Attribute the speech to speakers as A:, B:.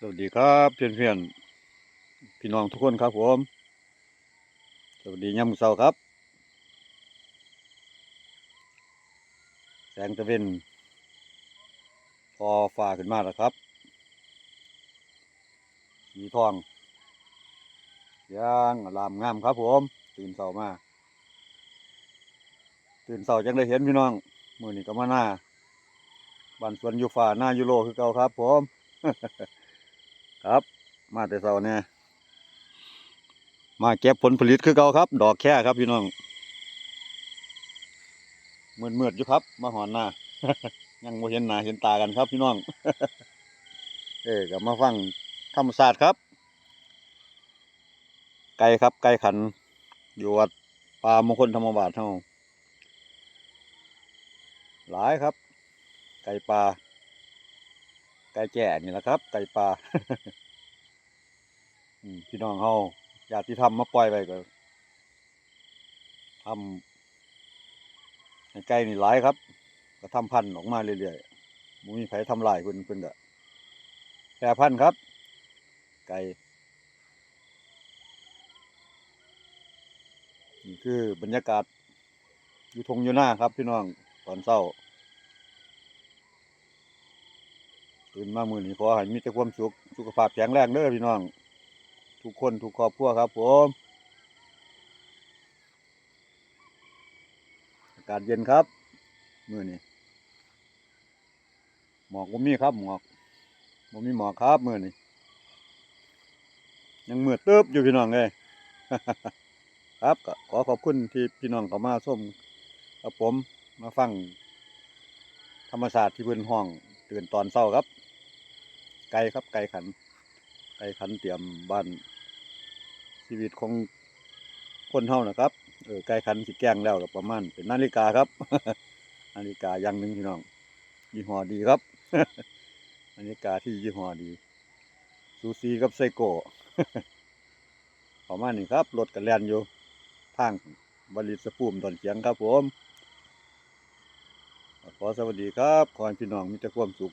A: สวัสดีครับเพื่อนเพื่อนๆพี่น้องทุกคนครับผม สวัสดียามมื้อเช้าครับ แสงตะเวนพอฟ้าขึ้นมาแล้วครับสีทองย่างลามงามครับผม ตื่นเช้ามา ตื่นเช้าจังได้เห็นพี่น้อง มือนี้ก็มาหน้าบ้านสวนยูฟ้าหน้ายูโรคือเก่าครับผม แต่เช้าเนี่ยมาเก็บผลผลิตคือเก่าครับ ดอกแค่ครับพี่น้องมืดมืดอยู่ครับ มาหอนหน้ายังไม่เห็นหน้าเห็นตากันครับพี่น้อง เออกับมาฟังธรรมศาสตร์ครับ ไก่ครับ ไก่ขัน อยู่วัดป่ามงคลธรรมบาทเท่าหลายครับ ไก่ปลาไก่แก่นี่แหละครับ ไก่ปลา พี่น้องเฮาญาติที่ทำมาปล่อยไปก็ทำให้ไก่นี่หลายครับ ก็ทำพันธุ์ออกมาเรื่อยๆบ่มีไผทำลายเพิ่นเพิ่นก็แพร่พันธุ์ครับ ไก่นี่คือบรรยากาศ อยู่ทงอยู่หน้าครับ พี่น้องตอนเช้าตื่นมามือนี้ขอให้มีแต่ความสุขสุขภาพแข็งแรงเด้อพี่น้อง ทุกคนทุกครอบครัวครับผมอากาศเย็นครับมือนี้หมอกบ่มีครับหมอกบ่มีหมอกครับมือนี้ยังมืดตึ๊บอยู่พี่น้องเอ้ยครับขอขอบคุณที่พี่น้องเข้ามาชมกับผมมาฟังธรรมศาสตร์ที่เพิ่นห้องตื่นตอนเช้าครับ ไก่ครับไก่ขัน ไก่ขันเตรียมบ้าน ชีวิตของคนเฮานะครับเออไก่ขันสิแก้งแล้วก็ประมาณเป็นนาฬิกาครับ นาฬิกาอย่างหนึ่งพี่น้องยี่ห้อดีครับ นาฬิกาที่ยี่ห้อดีซูซีกับไซโก้ประมาณนี้ครับรถกันแลนอยู่ทางบริษภูมิตอนเฉียงครับผม ขอสวัสดีครับ ขอให้พี่น้องมีแต่ความสุข